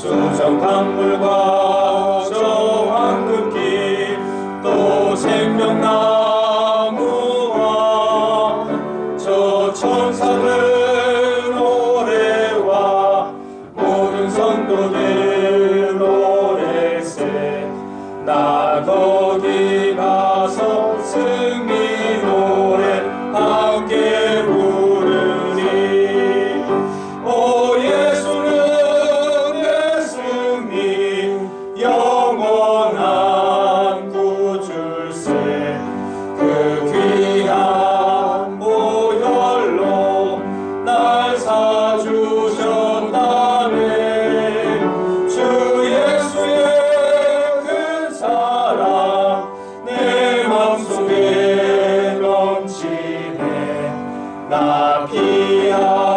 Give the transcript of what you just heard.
수정강물과 저 황금길 또 생명나무와 저 천사들 노래와 모든 성도들 노래세 나 거기 나 피어